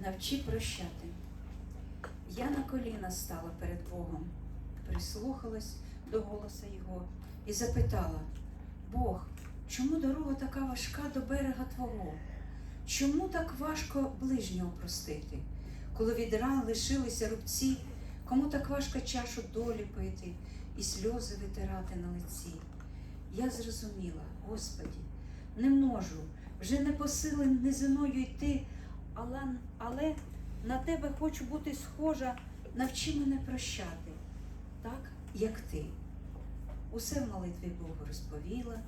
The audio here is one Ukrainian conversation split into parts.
навчи прощати. Я на коліна стала перед Богом, прислухалась до голоса Його і запитала: Бог, чому дорога така важка до берега Твого? Чому так важко ближнього простити, коли від ран лишилися рубці, кому так важко чашу долі пити і сльози витирати на лиці? Я зрозуміла, Господі, не можу, вже не посилен низиною йти, але, але на тебе хочу бути схожа, навчи мене прощати, так, як ти. Усе в молитві Богу розповіла,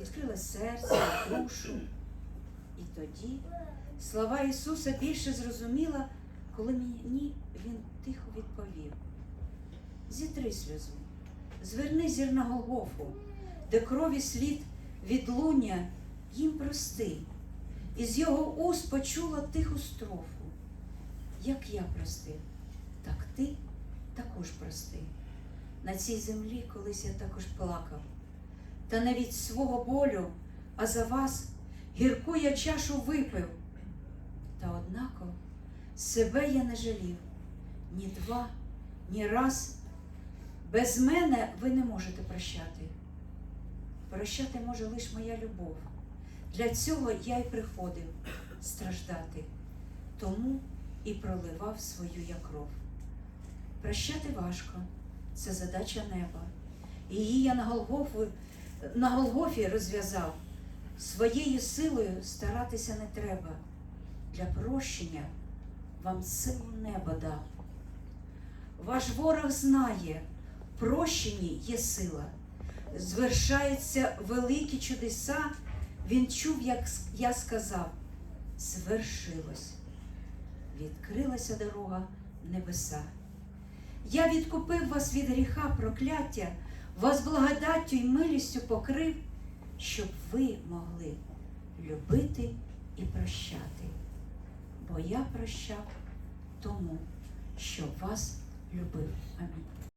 відкрила серце, душу. І тоді слова Ісуса більше зрозуміла, коли мені Він тихо відповів. Зітри сльозу, зверни зір на Голгофу, де крові слід відлуння їм прости, і з його уст почула тиху строфу. Як я простив, так ти також прости. На цій землі колись я також плакав, та не від свого болю, а за вас гірку я чашу випив. Та однако себе я не жалів ні два, ні раз. Без мене ви не можете прощати. Прощати може лише моя любов. Для цього я й приходив страждати, тому і проливав свою я кров. Прощати важко, це задача неба. Її я на Голгофі, на Голгофі розв'язав. Своєю силою старатися не треба. Для прощення вам силу неба дав. Ваш ворог знає, прощенні є сила. Звершаються великі чудеса. Він чув, як я сказав, звершилось. Відкрилася дорога в небеса. Я відкупив вас від гріха прокляття, вас благодаттю й милістю покрив, щоб ви могли любити і прощати. Бо я прощав тому, що вас любив. Амінь.